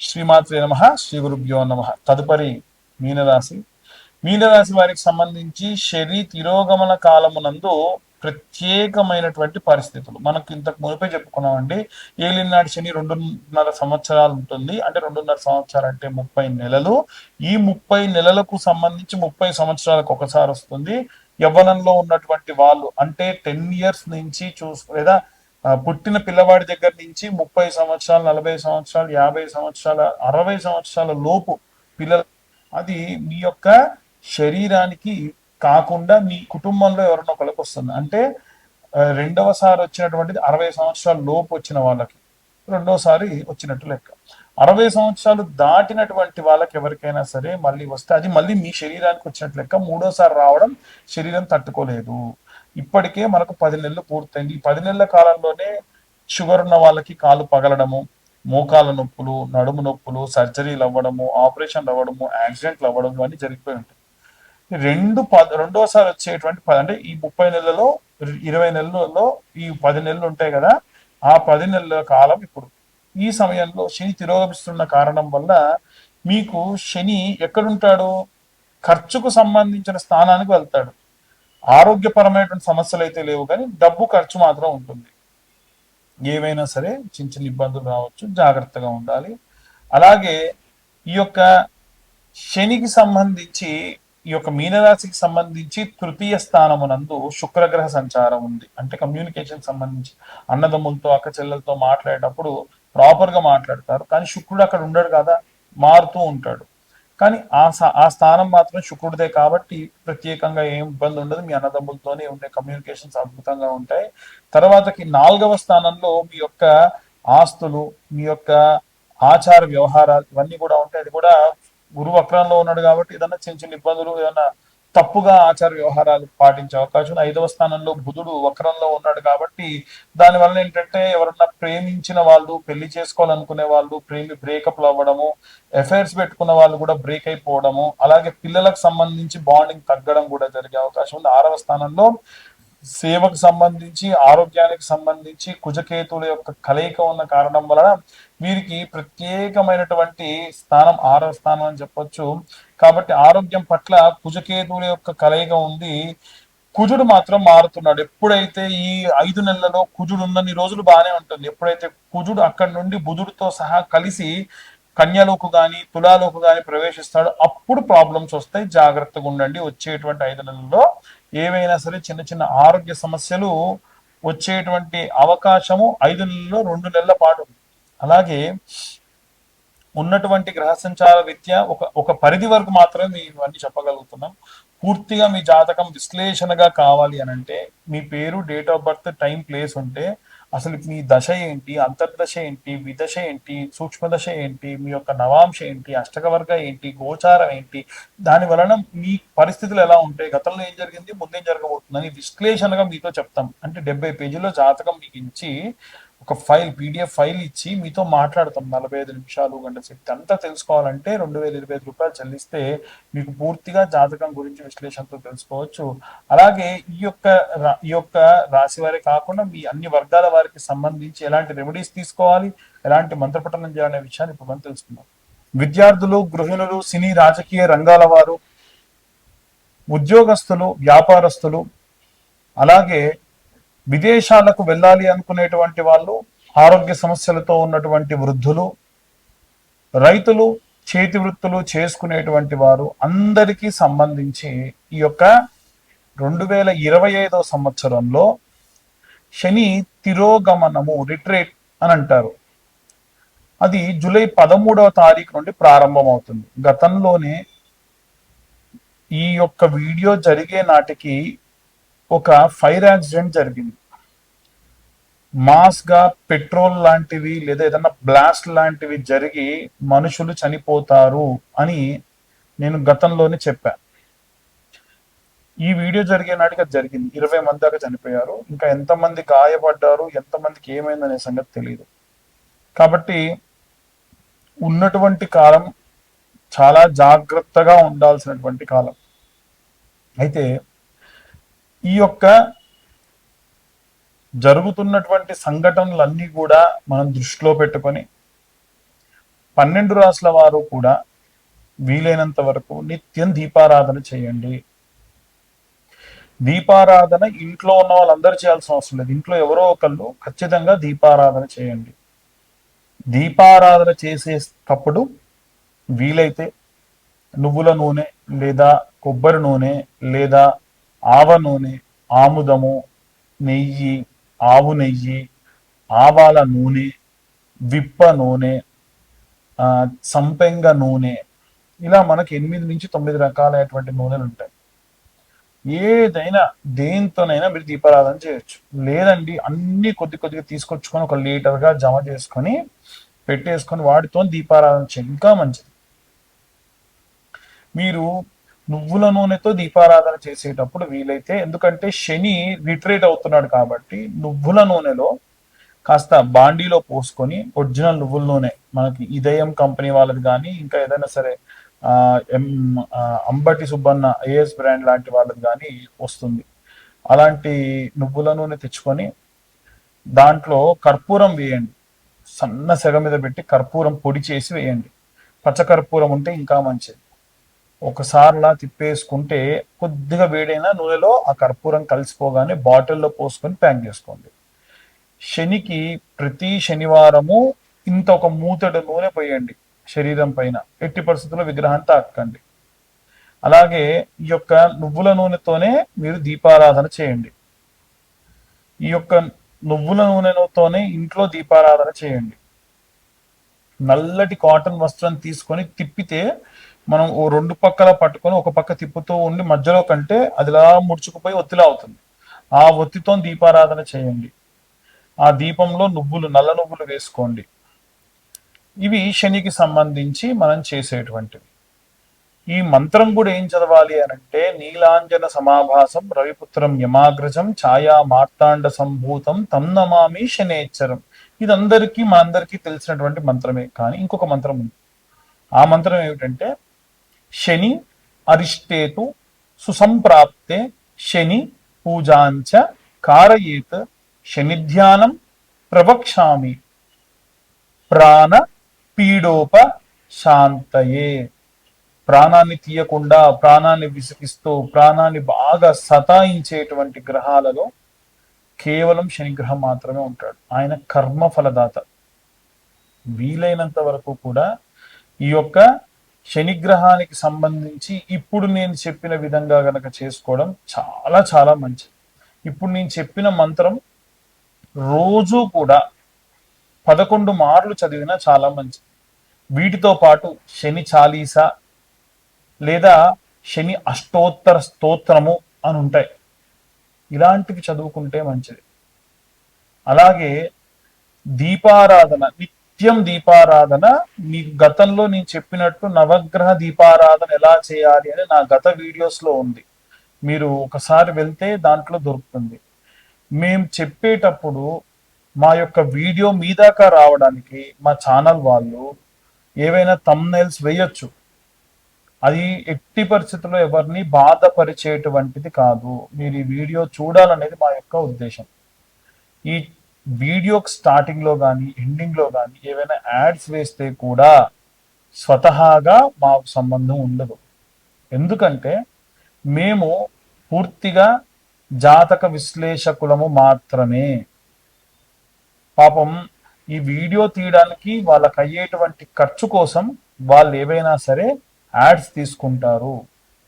శ్రీమాత్రే నమ శ్రీ గురుభ్యో నమ. తదుపరి మీనరాశి. మీనరాశి వారికి సంబంధించి శని తిరోగమన కాలమునందు ప్రత్యేకమైనటువంటి పరిస్థితులు. మనకు ఇంతకు మునిపే చెప్పుకున్నామండి ఏలినాటి శని రెండున్నర సంవత్సరాలు ఉంటుంది. అంటే రెండున్నర సంవత్సరాలు అంటే ముప్పై నెలలు. ఈ ముప్పై నెలలకు సంబంధించి ముప్పై సంవత్సరాలకు ఒకసారి వస్తుంది. యవ్వనంలో ఉన్నటువంటి వాళ్ళు అంటే టెన్ ఇయర్స్ నుంచి చూసు లేదా పుట్టిన పిల్లవాడి దగ్గర నుంచి ముప్పై సంవత్సరాలు నలభై సంవత్సరాలు యాభై సంవత్సరాల అరవై సంవత్సరాల లోపు పిల్లలు అది మీ యొక్క శరీరానికి కాకుండా మీ కుటుంబంలో ఎవరైనా ఒకరికి వస్తుంది అంటే రెండవసారి వచ్చినటువంటిది అరవై సంవత్సరాల లోపు వచ్చిన వాళ్ళకి రెండోసారి వచ్చినట్టు లెక్క. అరవై సంవత్సరాలు దాటినటువంటి వాళ్ళకి ఎవరికైనా సరే మళ్ళీ వస్తే అది మళ్ళీ మీ శరీరానికి వచ్చినట్టు లెక్క మూడోసారి రావడం శరీరం తట్టుకోలేదు. ఇప్పటికే మనకు పది నెలలు పూర్తయింది. ఈ పది నెలల కాలంలోనే షుగర్ ఉన్న వాళ్ళకి కాలు పగలడము మోకాల నొప్పులు నడుము నొప్పులు సర్జరీలు అవ్వడము ఆపరేషన్లు అవ్వడము యాక్సిడెంట్లు అవ్వడం ఇవన్నీ జరిగిపోయి ఉంటాయి. రెండు పద రెండోసారి వచ్చేటువంటి పద అంటే ఈ ముప్పై నెలలలో ఇరవై నెలలలో ఈ పది నెలలు ఉంటాయి కదా ఆ పది నెలల కాలం ఇప్పుడు. ఈ సమయంలో శని తిరోగమిస్తున్న కారణం వల్ల మీకు శని ఎక్కడుంటాడు? ఖర్చుకు సంబంధించిన స్థానానికి వెళ్తాడు. ఆరోగ్యపరమైనటువంటి సమస్యలు అయితే లేవు కానీ డబ్బు ఖర్చు మాత్రం ఉంటుంది. ఏవైనా సరే చిన్న చిన్న ఇబ్బందులు రావచ్చు జాగ్రత్తగా ఉండాలి. అలాగే ఈ యొక్క శనికి సంబంధించి ఈ యొక్క మీనరాశికి సంబంధించి తృతీయ స్థానమునందు శుక్రగ్రహ సంచారం ఉంది. అంటే కమ్యూనికేషన్ సంబంధించి అన్నదమ్ములతో అక్క చెల్లెలతో మాట్లాడేటప్పుడు ప్రాపర్గా మాట్లాడతారు. కానీ శుక్రుడు అక్కడ ఉండడు కదా మారుతూ ఉంటాడు. కానీ ఆ ఆ స్థానం మాత్రం శుక్రుడిదే కాబట్టి ప్రత్యేకంగా ఏం ఇబ్బంది ఉండదు. మీ అన్నదమ్ములతోనే ఉండే కమ్యూనికేషన్స్ అద్భుతంగా ఉంటాయి. తర్వాతకి నాలుగవ స్థానంలో మీ యొక్క ఆస్తులు మీ యొక్క ఆచార వ్యవహారాలు ఇవన్నీ కూడా ఉంటాయి. అది కూడా గురువు వక్రంలో ఉన్నాడు కాబట్టి ఏదన్నా చిన్న చిన్న ఇబ్బందులు ఏదన్నా తప్పుగా ఆచార వ్యవహారాలు పాటించే అవకాశం ఉంది. ఐదవ స్థానంలో బుధుడు వక్రంలో ఉన్నాడు కాబట్టి దానివల్ల ఏంటంటే ఎవరన్నా ప్రేమించిన వాళ్ళు పెళ్ళి చేసుకోవాలనుకునే వాళ్ళు ప్రేమి బ్రేకప్లు అవ్వడము ఎఫైర్స్ పెట్టుకున్న వాళ్ళు కూడా బ్రేక్ అయిపోవడము అలాగే పిల్లలకు సంబంధించి బాండింగ్ తగ్గడం కూడా జరిగే అవకాశం ఉంది. ఆరవ స్థానంలో సేవకు సంబంధించి ఆరోగ్యానికి సంబంధించి కుజకేతువుల యొక్క కలయిక ఉన్న కారణం వలన వీరికి ప్రత్యేకమైనటువంటి స్థానం ఆరవ స్థానం అని చెప్పొచ్చు. కాబట్టి ఆరోగ్యం పట్ల కుజకేతువుల యొక్క కలయిక ఉంది. కుజుడు మాత్రం మారుతున్నాడు. ఎప్పుడైతే ఈ ఐదు నెలలలో కుజుడు ఉన్నన్ని రోజులు బాగానే ఉంటుంది. ఎప్పుడైతే కుజుడు అక్కడి నుండి బుధుడితో సహా కలిసి కన్యలోకి గాని తులాలోకి గాని ప్రవేశిస్తాడు అప్పుడు ప్రాబ్లమ్స్ వస్తాయి. జాగ్రత్తగా ఉండండి. వచ్చేటువంటి ఐదు నెలల్లో ఏవైనా సరే చిన్న చిన్న ఆరోగ్య సమస్యలు వచ్చేటువంటి అవకాశము ఐదు నెలల్లో రెండు నెలల పాటు. ఉంది. అలాగే ఉన్నటువంటి గ్రహ సంచార రీత్యా ఒక ఒక పరిధి వరకు మాత్రమే మీ ఇవన్నీ చెప్పగలుగుతున్నాం. పూర్తిగా మీ జాతకం విశ్లేషణగా కావాలి అని అంటే మీ పేరు date of birth time place ఉంటే అసలు మీ దశ ఏంటి అంతర్దశ ఏంటి విదశ ఏంటి సూక్ష్మదశ ఏంటి మీ యొక్క నవాంశ ఏంటి అష్టకవర్గ ఏంటి గోచారం ఏంటి దాని వలన మీ పరిస్థితులు ఎలా ఉంటాయి గతంలో ఏం జరిగింది ముందేం జరగబోతుందని విశ్లేషణగా మీతో చెప్తాం. అంటే డెబ్బై పేజీలో జాతకం మీకు ఇచ్చి ఒక ఫైల్ పీడిఎఫ్ ఫైల్ ఇచ్చి మీతో మాట్లాడతాం. నలభై ఐదు నిమిషాలు గంట సేపు. అంతా తెలుసుకోవాలంటే రెండు వేల ఇరవై ఐదు రూపాయలు చెల్లిస్తే మీకు పూర్తిగా జాతకం గురించి విశ్లేషణతో తెలుసుకోవచ్చు. అలాగే ఈ యొక్క ఈ యొక్క రాశి వారే కాకుండా మీ అన్ని వర్గాల వారికి సంబంధించి ఎలాంటి రెమెడీస్ తీసుకోవాలి ఎలాంటి మంత్రపఠనం చేయాలనే విషయాన్ని ఇప్పుడు మనం తెలుసుకుందాం. విద్యార్థులు గృహిణులు సినీ రాజకీయ రంగాల వారు ఉద్యోగస్తులు వ్యాపారస్తులు అలాగే విదేశాలకు వెళ్ళాలి అనుకునేటువంటి వాళ్ళు ఆరోగ్య సమస్యలతో ఉన్నటువంటి వృద్ధులు రైతులు చేతి వృత్తులు చేసుకునేటువంటి వారు అందరికీ సంబంధించి ఈ యొక్క రెండు వేల ఇరవై ఐదో సంవత్సరంలో శని తిరోగమనము రిట్రేట్ అని అంటారు. అది జూలై పదమూడవ తారీఖు నుండి ప్రారంభమవుతుంది. గతంలోనే ఈ యొక్క వీడియో జరిగే నాటికి ఒక ఫైర్ యాక్సిడెంట్ జరిగింది. మాస్గా పెట్రోల్ లాంటివి లేదా ఏదైనా బ్లాస్ట్ లాంటివి జరిగి మనుషులు చనిపోతారు అని నేను గతంలోనే చెప్పా. ఈ వీడియో జరిగే నాటికి అది జరిగింది. ఇరవై మంది దాకా చనిపోయారు. ఇంకా ఎంతమంది గాయపడ్డారు? ఎంతమందికి ఏమైందనే సంగతి తెలియదు కాబట్టి ఉన్నటువంటి కాలం చాలా జాగ్రత్తగా ఉండాల్సినటువంటి కాలం. అయితే ఈ యొక్క జరుగుతున్నటువంటి సంఘటనలన్నీ కూడా మనం దృష్టిలో పెట్టుకొని పన్నెండు రాసుల వారు కూడా వీలైనంత వరకు నిత్యం దీపారాధన చేయండి. దీపారాధన ఇంట్లో ఉన్న వాళ్ళందరూ చేయాల్సిన అవసరం లేదు. ఇంట్లో ఎవరో ఒకళ్ళు ఖచ్చితంగా దీపారాధన చేయండి. దీపారాధన చేసేటప్పుడు వీలైతే నువ్వుల నూనె లేదా కొబ్బరి నూనె లేదా ఆవ నూనె ఆముదము నెయ్యి ఆవు నెయ్యి ఆవాల నూనె విప్ప నూనె సంపెంగ నూనె. ఇలా మనకి ఎనిమిది నుంచి తొమ్మిది రకాలైనటువంటి నూనెలు ఉంటాయి. ఏదైనా దేంతోనైనా మీరు దీపారాధన చేయొచ్చు. లేదండి అన్ని కొద్ది కొద్దిగా తీసుకొచ్చుకొని ఒక లీటర్గా జమ చేసుకొని పెట్టేసుకొని వాటితో దీపారాధన చేయండి. ఇంకా మంచిది. మీరు నువ్వుల నూనెతో దీపారాధన చేసేటప్పుడు వీలైతే ఎందుకంటే శని రిట్రేట్ అవుతున్నాడు కాబట్టి నువ్వుల నూనెలో కాస్త బాండీలో పోసుకొని ఒరిజినల్ నువ్వుల నూనె మనకి ఇదయం కంపెనీ వాళ్ళది కానీ ఇంకా ఏదైనా సరే M Ambati Subbanna AS brand లాంటి వాళ్ళది కానీ వస్తుంది. అలాంటి నువ్వుల నూనె తెచ్చుకొని దాంట్లో కర్పూరం వేయండి. సన్న సెగ మీద పెట్టి కర్పూరం పొడి చేసి వేయండి. పచ్చకర్పూరం ఉంటే ఇంకా మంచిది. ఒకసారిలా తిప్పేసుకుంటే కొద్దిగా వేడైన నూనెలో ఆ కర్పూరం కలిసిపోగానే బాటిల్లో పోసుకొని ప్యాక్ చేసుకోండి. శనికి ప్రతి శనివారము ఇంత ఒక మూతడు నూనె పోయండి శరీరం పైన. ఎట్టి పరిస్థితుల్లో విగ్రహాన్ని తాకండి అలాగే ఈ యొక్క నువ్వుల నూనెతోనే మీరు దీపారాధన చేయండి. ఈ యొక్క నువ్వుల నూనెతోనే ఇంట్లో దీపారాధన చేయండి. నల్లటి కాటన్ వస్త్రం తీసుకొని తిప్పితే మనం ఓ రెండు పక్కల పట్టుకొని ఒక పక్క తిప్పుతూ ఉండి మధ్యలో కంటే అదిలా ముడుచుకుపోయి ఒత్తిలా అవుతుంది. ఆ ఒత్తితో దీపారాధన చేయండి. ఆ దీపంలో నువ్వులు నల్ల నువ్వులు వేసుకోండి. ఇవి శనికి సంబంధించి మనం చేసేటువంటివి. ఈ మంత్రం కూడా ఏం చదవాలి అనంటే నీలాంజన సమాభాసం రవిపుత్రం యమాగ్రజం ఛాయా మార్తాండ సంభూతం తమ్నమామి నమామి శనేచ్చరం. ఇదందరికీ మనందరికీ తెలిసినటువంటి మంత్రమే. కానీ ఇంకొక మంత్రం ఉంది. ఆ మంత్రం ఏమిటంటే శని అరిష్టేతు సుసంప్రాప్తే శని పూజాంచ కారయేత్ శనిధ్యానం ప్రవక్షామి ప్రాణ పీడోప శాంతయే. ప్రాణాన్ని తీయకుండా ప్రాణాన్ని విసిగిస్తూ ప్రాణాన్ని బాగా సతాయించేటువంటి గ్రహాలలో కేవలం శనిగ్రహం మాత్రమే ఉంటాడు. ఆయన కర్మ ఫలదాత వీలైనంత వరకు కూడా ఈ యొక్క శనిగ్రహానికి సంబంధించి ఇప్పుడు నేను చెప్పిన విధంగా గనక చేసుకోవడం చాలా చాలా మంచిది. ఇప్పుడు నేను చెప్పిన మంత్రం రోజు కూడా పదకొండు మార్లు చదివినా చాలా మంచిది. వీటితో పాటు శని చాలీస లేదా శని అష్టోత్తర స్తోత్రము అని ఉంటాయి. ఇలాంటివి చదువుకుంటే మంచిది. అలాగే దీపారాధన నిత్యం దీపారాధన మీకు గతంలో నేను చెప్పినట్టు నవగ్రహ దీపారాధన ఎలా చేయాలి అని నా గత వీడియోస్లో ఉంది. మీరు ఒకసారి వెళ్తే దాంట్లో దొరుకుతుంది. మేము చెప్పేటప్పుడు మా యొక్క వీడియో మీ దాకా రావడానికి మా ఛానల్ వాళ్ళు ఏవైనా తమ్నైల్స్ వేయొచ్చు. అది ఎట్టి పరిస్థితుల్లో ఎవరిని బాధపరిచేటువంటిది కాదు. మీరు ఈ వీడియో చూడాలనేది మా యొక్క ఉద్దేశం. ఈ వీడియోకి స్టార్టింగ్లో కానీ ఎండింగ్లో కానీ ఏవైనా యాడ్స్ వేస్తే కూడా స్వతహాగా మాకు సంబంధం ఉండదు. ఎందుకంటే మేము పూర్తిగా జాతక విశ్లేషకులము మాత్రమే. పాపం ఈ వీడియో తీయడానికి వాళ్ళకి అయ్యేటువంటి ఖర్చు కోసం వాళ్ళు ఏవైనా సరే యాడ్స్ తీసుకుంటారు.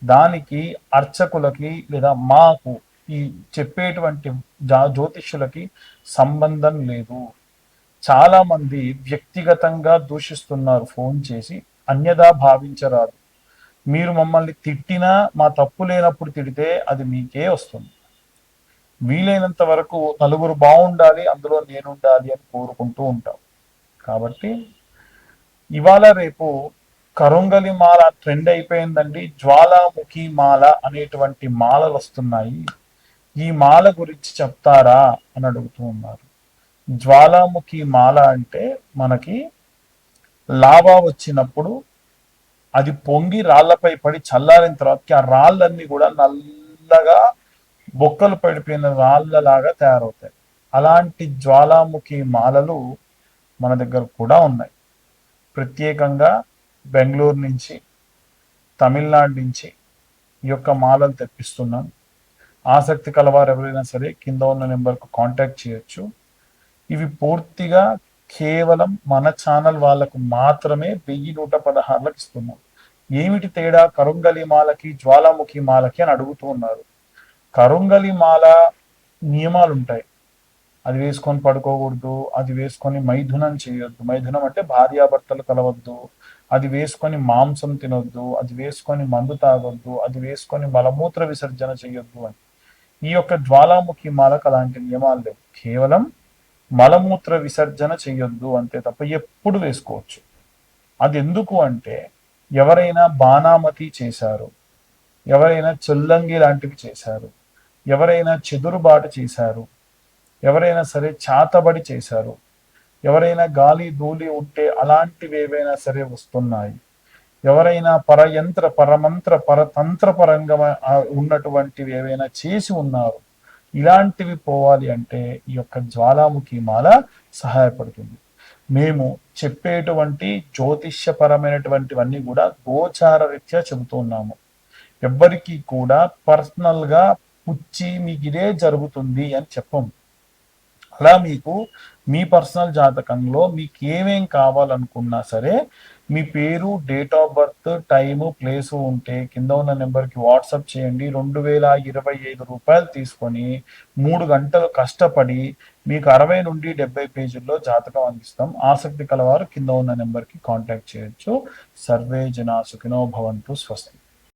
దానికి అర్చకులకి లేదా మాకు ఈ చెప్పేటువంటి జ్యోతిష్యులకి సంబంధం లేదు. చాలా మంది వ్యక్తిగతంగా దూషిస్తున్నారు ఫోన్ చేసి అన్యదా భావించరాదు. మీరు మమ్మల్ని తిట్టినా మా తప్పు లేనప్పుడు తిడితే అది మీకే వస్తుంది. వీలైనంత వరకు నలుగురు బాగుండాలి అందులో నేనుండాలి అని కోరుకుంటూ ఉంటాం. కాబట్టి ఇవాళ రేపు కరుంగలి మాల ట్రెండ్ అయిపోయిందండి. జ్వాలాముఖి మాల అనేటువంటి మాలలు వస్తున్నాయి. ఈ మాల గురించి చెప్తారా అని అడుగుతూ ఉన్నారు. జ్వాలాముఖి మాల అంటే మనకి లావా వచ్చినప్పుడు అది పొంగి రాళ్ళపై పడి చల్లారిన తర్వాత ఆ రాళ్ళన్నీ కూడా నల్లగా బొక్కలు పడిపోయిన రాళ్ళలాగా తయారవుతాయి. అలాంటి జ్వాలాముఖి మాలలు మన దగ్గర కూడా ఉన్నాయి. ప్రత్యేకంగా బెంగళూరు నుంచి తమిళనాడు నుంచి ఈ యొక్క మాలలు తెప్పిస్తున్నాను. ఆసక్తి కలవారు ఎవరైనా సరే కింద ఉన్న నెంబర్కు కాంటాక్ట్ చేయొచ్చు. ఇవి పూర్తిగా కేవలం మన ఛానల్ వాళ్ళకు మాత్రమే వెయ్యి నూట పదహారులకు ఇస్తున్నాం. ఏమిటి తేడా? కరుంగలి మాలకి జ్వాలాముఖి మాలకి అని అడుగుతూ ఉన్నారు. కరుంగలి మాల నియమాలు ఉంటాయి అది వేసుకొని పడుకోకూడదు అది వేసుకొని మైథునం చేయొద్దు. మైథునం అంటే భార్యాభర్తలు కలవద్దు అది వేసుకొని మాంసం తినొద్దు అది వేసుకొని మందు తాగొద్దు అది వేసుకొని మలమూత్ర విసర్జన చేయొద్దు అని. ఈ యొక్క జ్వాలాముఖి మాలకు అలాంటి నియమాలు లేవు. కేవలం మలమూత్ర విసర్జన చేయొద్దు అంతే తప్ప ఎప్పుడు వేసుకోవచ్చు. అది ఎందుకు అంటే ఎవరైనా బాణామతి చేశారు ఎవరైనా చెల్లంగి లాంటివి చేశారు ఎవరైనా చెదురుబాటు చేశారు ఎవరైనా సరే చాతబడి చేశారు ఎవరైనా గాలి ధూళి ఉంటే అలాంటివి ఏవైనా సరే వస్తున్నాయి ఎవరైనా పరయంత్ర పరమంత్ర పరతంత్ర పరంగా ఉన్నటువంటివి ఏవైనా చేసి ఉన్నారు ఇలాంటివి పోవాలి అంటే ఈ యొక్క జ్వాలాముఖి మాల సహాయపడుతుంది. మేము చెప్పేటువంటి జ్యోతిష్యపరమైనటువంటివన్నీ కూడా గోచార రీత్యా చెబుతున్నాము ఎవ్వరికీ కూడా పర్సనల్గా పుచ్చి మీకు ఇదే జరుగుతుంది అని చెప్పము. అలా మీకు మీ పర్సనల్ జాతకంలో మీకు ఏమేం కావాలనుకున్నా సరే మీ పేరు date of birth time place ఉంటే కింద ఉన్న నెంబర్కి వాట్సాప్ చేయండి. రెండు వేల ఇరవై ఐదు రూపాయలు తీసుకొని మూడు గంటలు కష్టపడి మీకు అరవై నుండి డెబ్బై పేజీల్లో జాతకం అందిస్తాం. ఆసక్తి కలవారు కింద ఉన్న నెంబర్కి కాంటాక్ట్ చేయొచ్చు. సర్వే జనా సుఖినో భవంతు. స్వస్తి.